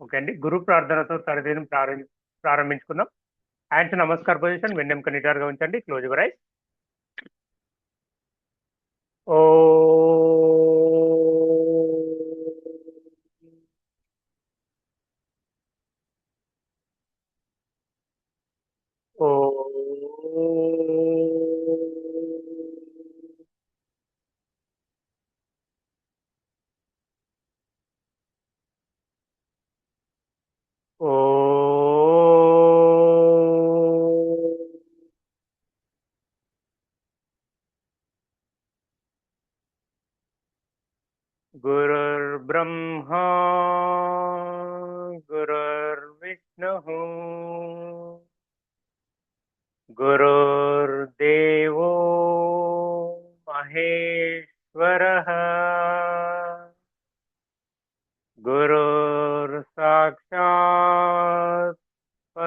Okay అండి. గురు ప్రార్థనతో తరగతిని ప్రారంభి ప్రారంభించుకుందాం. హ్యాండ్స్ నమస్కార్ పొజిషన్ వెన్నెంక నిటారుగా ఉంచండి. Close your ice. ఓ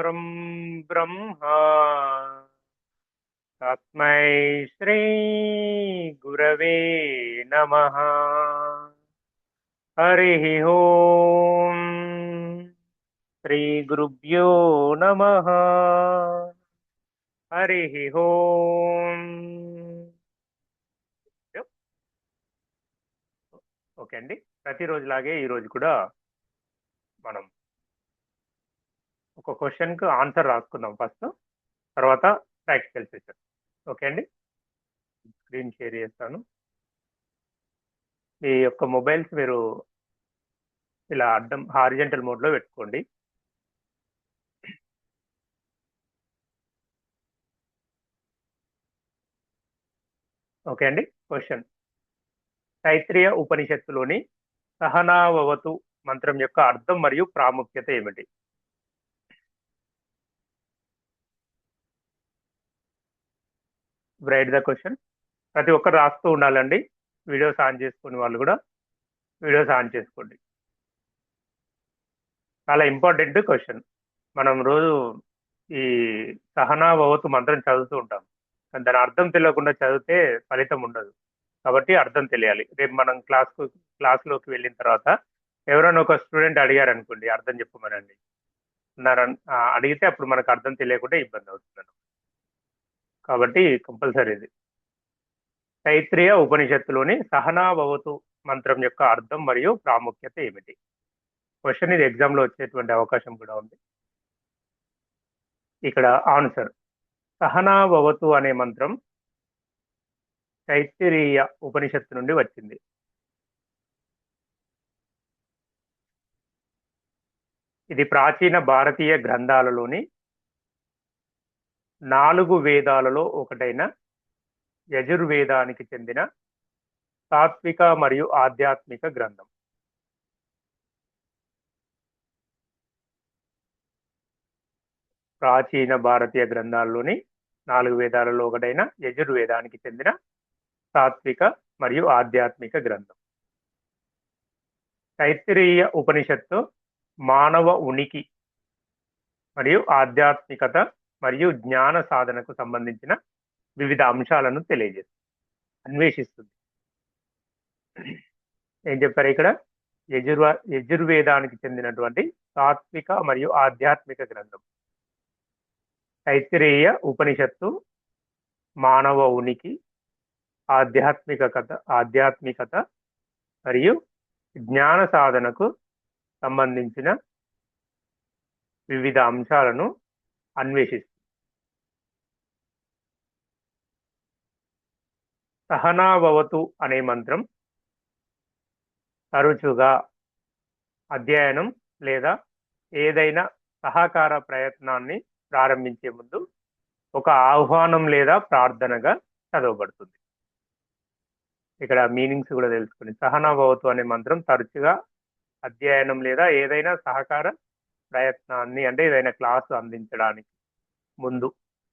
परं ब्रह्मा तस्मै श्रीगुरवे नमः हरिः ओम् श्रीगुरुभ्यो नमः हरिः ఓం ఓకే అండి ప్రతిరోజులాగే ఈరోజు కూడా మనం ఒక క్వశ్చన్కి ఆన్సర్ రాసుకుందాం ఫస్ట్. తర్వాత ప్రాక్టికల్ సెషన్. ఓకే అండి? స్క్రీన్ షేర్ చేస్తాను. మీ యొక్క మొబైల్స్ మీరు ఇలా అడ్డం హారిజెంటల్ మోడ్లో పెట్టుకోండి. ఓకే అండి? క్వశ్చన్. తైత్రీయ ఉపనిషత్తులోని సహనావవతు మంత్రం యొక్క అర్థం మరియు ప్రాముఖ్యత ఏమిటి? రైట్ ద క్వశ్చన్ ప్రతి ఒక్కరు రాస్తూ ఉండాలండి. వీడియోస్ ఆన్ చేసుకునే వాళ్ళు కూడా వీడియోస్ ఆన్ చేసుకోండి. చాలా ఇంపార్టెంట్ క్వశ్చన్ మనం రోజు ఈ సహనాభవతు మంత్రం చదువుతూ ఉంటాం. కానీ దాని అర్థం తెలియకుండా చదివితే ఫలితం ఉండదు. కాబట్టి అర్థం తెలియాలి. రేపు మనం క్లాస్కు క్లాస్లోకి వెళ్ళిన తర్వాత ఎవరైనా ఒక స్టూడెంట్ అడిగారు అనుకోండి అర్థం చెప్పమనండి. అడిగితే అప్పుడు మనకు అర్థం తెలియకుండా ఇబ్బంది అవుతుంది కాబట్టి కంపల్సరీ ఇది తైత్రీయ ఉపనిషత్తులోని సహనాభవతు మంత్రం యొక్క అర్థం మరియు ప్రాముఖ్యత ఏమిటి? క్వశ్చన్ ఇది ఎగ్జామ్లో వచ్చేటువంటి అవకాశం కూడా ఉంది. ఇక్కడ ఆన్సర్ సహనాభవతు అనే మంత్రం తైత్రీయ ఉపనిషత్తు నుండి వచ్చింది. ఇది ప్రాచీన భారతీయ గ్రంథాలలోని నాలుగు వేదాలలో ఒకటైన యజుర్వేదానికి చెందిన తాత్విక మరియు ఆధ్యాత్మిక గ్రంథం. ప్రాచీన భారతీయ గ్రంథాల్లోని నాలుగు వేదాలలో ఒకటైన యజుర్వేదానికి చెందిన తాత్విక మరియు ఆధ్యాత్మిక గ్రంథం. తైత్తిరీయ ఉపనిషత్తు మానవ ఉనికి మరియు ఆధ్యాత్మికత మరియు జ్ఞాన సాధనకు సంబంధించిన వివిధ అంశాలను తెలియజేస్తుంది. అన్వేషిస్తుంది. ఏం చెప్పారు ఇక్కడ? యజుర్వ యజుర్వేదానికి చెందినటువంటి తాత్విక మరియు ఆధ్యాత్మిక గ్రంథం. తైత్రేయ ఉపనిషత్తు మానవ ఉనికి ఆధ్యాత్మిక కథ ఆధ్యాత్మికత మరియు జ్ఞాన సాధనకు సంబంధించిన వివిధ అంశాలను అన్వేషిస్తుంది. సహనాభవతు అనే మంత్రం తరచుగా అధ్యయనం లేదా ఏదైనా సహకార ప్రయత్నాన్ని ప్రారంభించే ముందు ఒక ఆహ్వానం లేదా ప్రార్థనగా చదవబడుతుంది. ఇక్కడ మీనింగ్స్ కూడా తెలుసుకుని సహనాభవతు అనే మంత్రం తరచుగా అధ్యయనం లేదా ఏదైనా సహకార ప్రయత్నాన్ని అంటే ఏదైనా క్లాసు అందించడానికి ముందు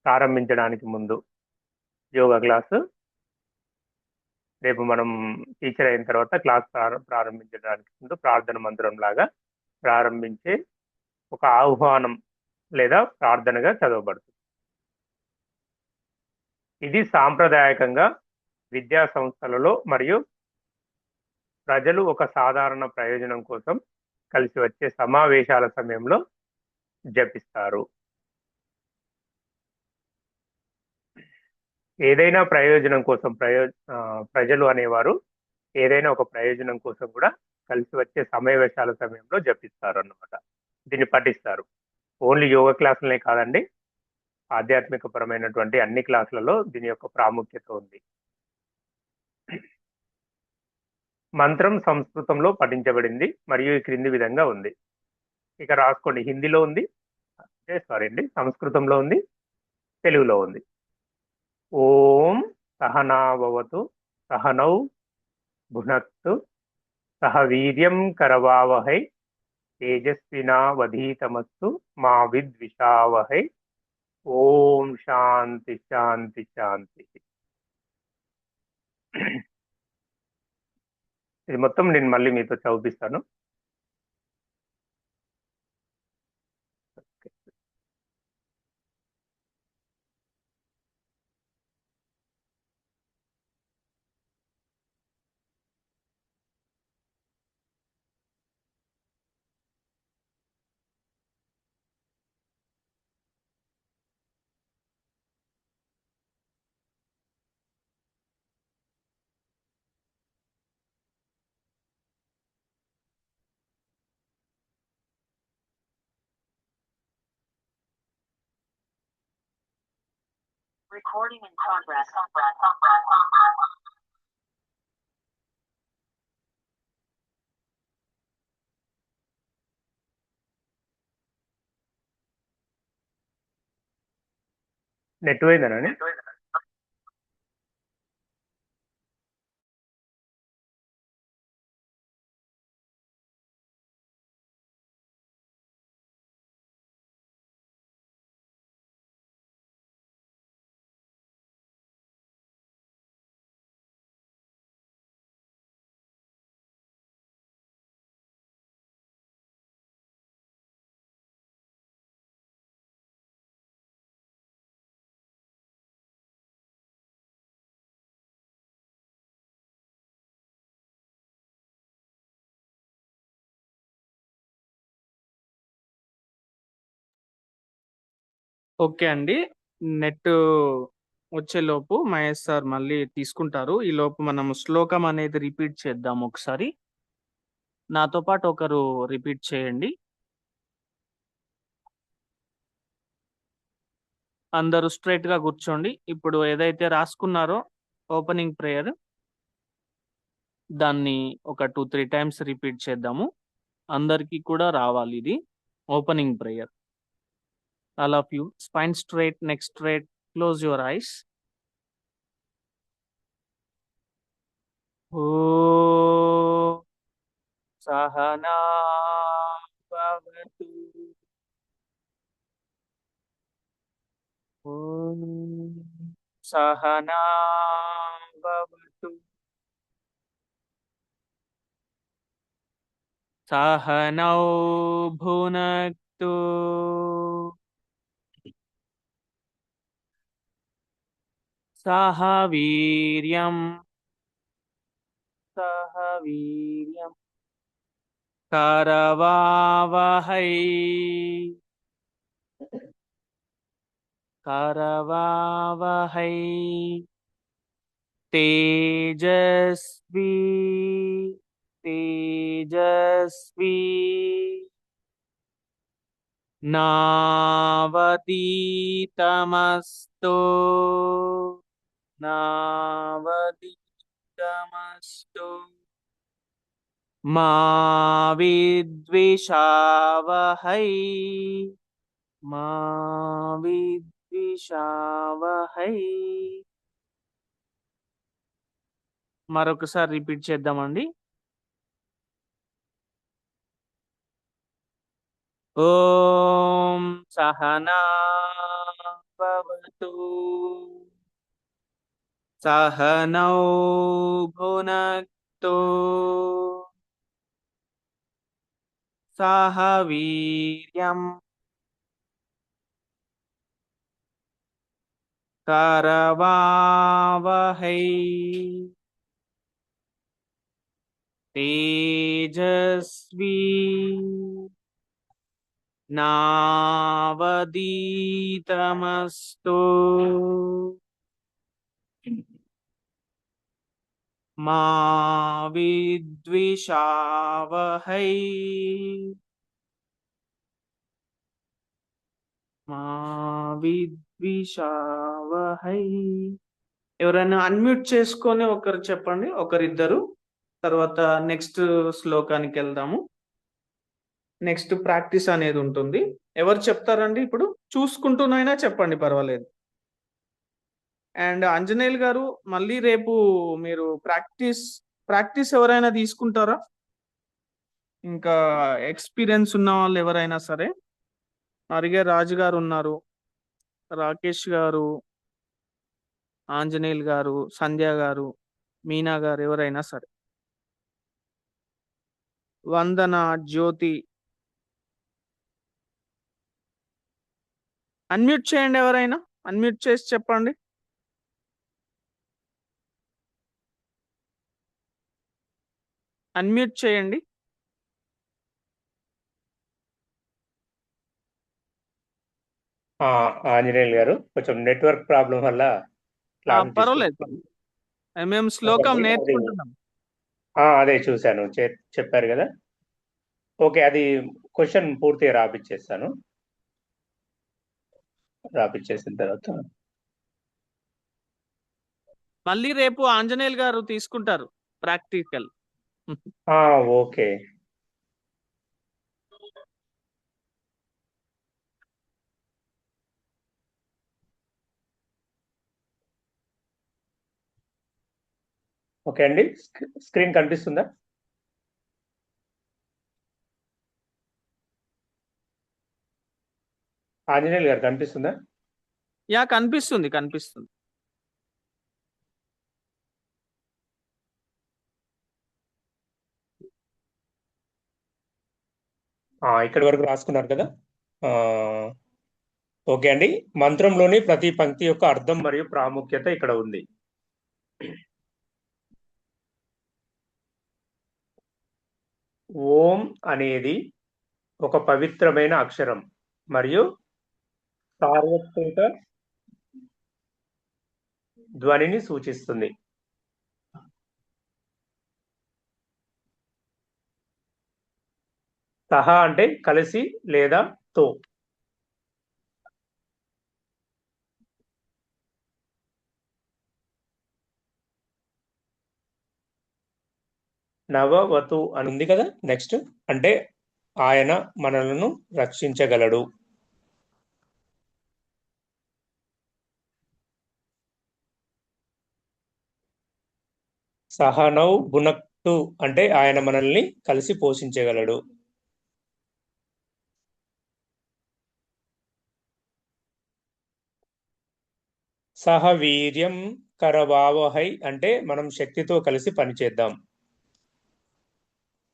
ప్రారంభించడానికి ముందు యోగా క్లాసు రేపు మనం టీచర్ అయిన తర్వాత క్లాస్ ప్రారంభించడానికి ముందు ప్రార్థన మందిరం లాగా ప్రారంభించే ఒక ఆహ్వానం లేదా ప్రార్థనగా చదవబడుతుంది. ఇది సాంప్రదాయకంగా విద్యా సంస్థలలో మరియు ప్రజలు ఒక సాధారణ ప్రయోజనం కోసం కలిసి వచ్చే సమావేశాల సమయంలో జపిస్తారు. ఏదైనా ప్రయోజనం కోసం ప్రయో ప్రజలు అనేవారు ఏదైనా ఒక ప్రయోజనం కోసం కూడా కలిసి వచ్చే సమావేశాల సమయంలో జపిస్తారు అన్నమాట దీన్ని పఠిస్తారు. ఓన్లీ యోగా క్లాసులనే కాదండి. ఆధ్యాత్మిక పరమైనటువంటి అన్ని క్లాసులలో దీని యొక్క ప్రాముఖ్యత ఉంది. మంత్రం సంస్కృతంలో పఠించబడింది మరియు ఈ క్రింది విధంగా ఉంది. ఇక రాసుకోండి. హిందీలో ఉంది. అంటే సారీ అండి సంస్కృతంలో ఉంది. తెలుగులో ఉంది. ఓం సహనావతు సహనౌ భునక్తు సహ వీర్యం కరవావహై తేజస్వినావధీతమస్తు మా విద్విషావహై. ఓం శాంతి శాంతి శాంతి. ఇది మొత్తం నేను మళ్ళీ మీతో చదివిస్తాను. Recording in progress. ನೆಟ್ವೇ ಇದ್ದಾನೆ ఓకే అండి. నెట్ వచ్చేలోపు మహేష్ సార్ మళ్ళీ తీసుకుంటారు. ఈ లోపు మనం శ్లోకం అనేది రిపీట్ చేద్దాం ఒకసారి. నాతో పాటు ఒకరు రిపీట్ చేయండి. అందరూ స్ట్రెయిట్‌గా కూర్చోండి. ఇప్పుడు ఏదైతే రాసుకున్నారో ఓపెనింగ్ ప్రేయర్ దాన్ని ఒక 2, 3 టైమ్స్ రిపీట్ చేద్దాము. అందరికీ కూడా రావాలి ఇది. Opening prayer. All of you spine straight, neck straight, close your eyes. ఓం సహనా భవతు. ఓం సహనా భవతు. సహనౌ భునక్తు. సహ వీర్యం సహ వీర్యం కరవావహై కరవావహై తేజస్వి తేజస్వి నావతీతమస్తు నావతీతమస్తు మా విద్విషావహై మా విద్విషావహై మరొకసారి రిపీట్ చేద్దామండి. ఓం సహనా భవతు. సహనౌ భునక్తు. సహ వీర్యం కరవావహై తేజస్వి నావదీతమస్తు మా విద్విషావహై మా విద్విషావహై ఎవరైనా అన్మ్యూట్ చేసుకొని ఒకరు చెప్పండి ఒకరిద్దరు. తర్వాత నెక్స్ట్ శ్లోకానికి వెళ్దాము. నెక్స్ట్ ప్రాక్టీస్ అనేది ఉంటుంది. ఎవరు చెప్తారండి ఇప్పుడు? చూసుకుంటూనైనా చెప్పండి పర్వాలేదు. అండ్ అంజనేయులు గారు మళ్ళీ రేపు మీరు ప్రాక్టీస్ ప్రాక్టీస్ ఎవరైనా తీసుకుంటారా? ఇంకా ఎక్స్పీరియన్స్ ఉన్న వాళ్ళు ఎవరైనా సరే? అరిగే రాజు గారు ఉన్నారు రాకేష్ గారు ఆంజనేయులు గారు సంధ్య గారు మీనా గారు ఎవరైనా సరే. వందన జ్యోతి. అన్మ్యూట్ చేయండి ఎవరైనా అన్మ్యూట్ చేసి చెప్పండి. అన్మ్యూట్ చేయండి. ఆంజనేయులు గారు కొంచెం నెట్వర్క్ ప్రాబ్లం వల్ల పర్వాలేదు. మేము శ్లోకం అది- నేర్చుకుంటున్నాం. అదే చూశాను. చె- చెప్పారు కదా. ఓకే అది క్వశ్చన్ పూర్తిగా రాపిచ్చేస్తాను. రాపిచ్చేసిన తర్వాత. మళ్ళీ రేపు ఆంజనేయులు గారు తీసుకుంటారు ప్రాక్టికల్. ఆ, ఓకే. ఓకే అండి. స్క్రీన్ కనిపిస్తుందా? ఆంజనేయులు గారు కనిపిస్తుందా? యా కనిపిస్తుంది కనిపిస్తుంది. ఇక్కడి వరకు రాసుకున్నారు కదా? ఓకే అండి. మంత్రంలోని ప్రతి పంక్తి యొక్క అర్థం మరియు ప్రాముఖ్యత ఇక్కడ ఉంది. ఓం అనేది ఒక పవిత్రమైన అక్షరం మరియు సార్వత్రిక ధ్వనిని సూచిస్తుంది. సహా అంటే కలిసి లేదా తో. నవవతు అని ఉంది కదా నెక్స్ట్ అంటే ఆయన మనలను రక్షించగలడు. సహనౌ గుణక్తు అంటే ఆయన మనల్ని కలిసి పోషించగలడు. సహవీర్యం కరవావహై అంటే మనం శక్తితో కలిసి పనిచేద్దాం.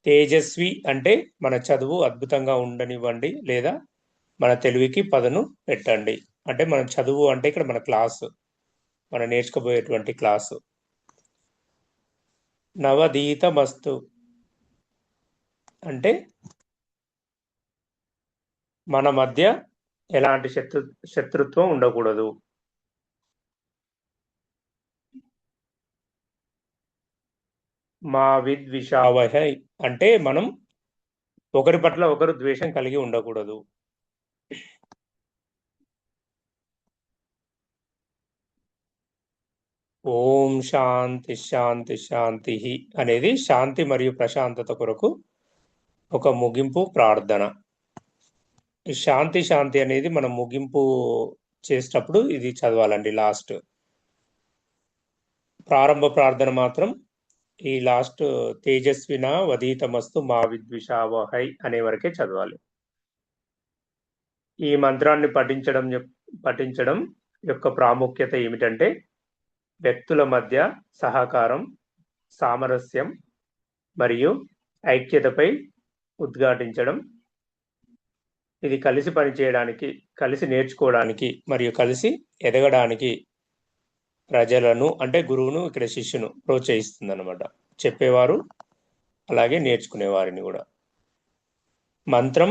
తేజస్వి అంటే మన చదువు అద్భుతంగా ఉండనివ్వండి లేదా మన తెలివికి పదను పెట్టండి. అంటే మన చదువు అంటే ఇక్కడ మన క్లాసు మనం నేర్చుకోబోయేటువంటి క్లాసు. నవదీతమస్తు అంటే మన మధ్య ఎలాంటి శత్రు శత్రుత్వం ఉండకూడదు. మా విద్విషావహ అంటే మనం ఒకరి పట్ల ఒకరు ద్వేషం కలిగి ఉండకూడదు. ఓం శాంతి శాంతి శాంతి అనేది శాంతి మరియు ప్రశాంతత కొరకు ఒక ముగింపు ప్రార్థన. ఈ శాంతి శాంతి అనేది మనం ముగింపు చేసేటప్పుడు ఇది చదవాలండి లాస్ట్. ప్రారంభ ప్రార్థన మాత్రం ఈ లాస్ట్ తేజస్విన వదీతమస్తు మా విద్విషావహై అనే వరకే చదవాలి. ఈ మంత్రాన్ని పఠించడం పఠించడం యొక్క ప్రాముఖ్యత ఏమిటంటే వ్యక్తుల మధ్య సహకారం సామరస్యం మరియు ఐక్యతపై ఉద్ఘాటించడం. ఇది కలిసి పనిచేయడానికి కలిసి నేర్చుకోవడానికి మరియు కలిసి ఎదగడానికి ప్రజలను అంటే గురువును ఇక్కడ శిష్యును ప్రోత్సహిస్తుంది అనమాట చెప్పేవారు అలాగే నేర్చుకునే వారిని కూడా. మంత్రం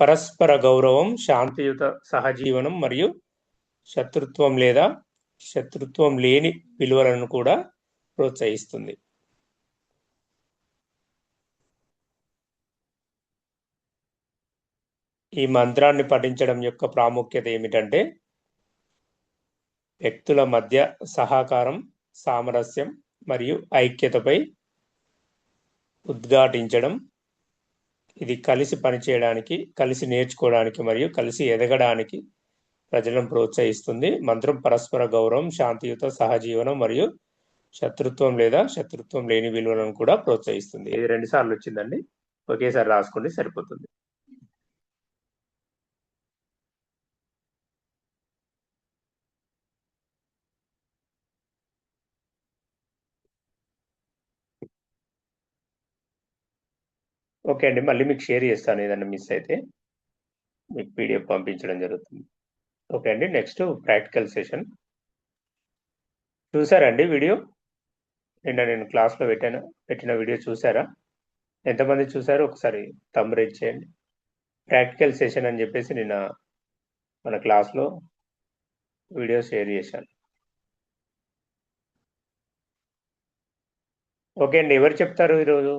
పరస్పర గౌరవం శాంతియుత సహజీవనం మరియు శత్రుత్వం లేదా శత్రుత్వం లేని విలువలను కూడా ప్రోత్సహిస్తుంది. ఈ మంత్రాన్ని పఠించడం యొక్క ప్రాముఖ్యత ఏమిటంటే వ్యక్తుల మధ్య సహకారం సామరస్యం మరియు ఐక్యతపై ఉద్ఘాటించడం. ఇది కలిసి పనిచేయడానికి కలిసి నేర్చుకోవడానికి మరియు కలిసి ఎదగడానికి ప్రజలను ప్రోత్సహిస్తుంది. మంత్రం పరస్పర గౌరవం శాంతియుత సహజీవనం మరియు శత్రుత్వం లేదా శత్రుత్వం లేని విలువలను కూడా ప్రోత్సహిస్తుంది. ఇది రెండు సార్లు వచ్చిందండి. ఒకేసారి రాసుకోండి సరిపోతుంది. ఓకే అండి. మళ్ళీ మీకు షేర్ చేస్తాను. ఏదైనా మిస్ అయితే మీకు పీడిఎఫ్ పంపించడం జరుగుతుంది. ఓకే అండి. Next practical session. చూసారండి వీడియో? నిన్న నేను క్లాస్లో పెట్టాను. పెట్టిన వీడియో చూసారా? ఎంతమంది చూసారో? ఒకసారి తమ్ రేట్ చేయండి. ప్రాక్టికల్ సెషన్ అని చెప్పేసి నిన్న మన క్లాస్లో వీడియో షేర్ చేశాను. ఓకే అండి. ఎవరు చెప్తారు ఈరోజు?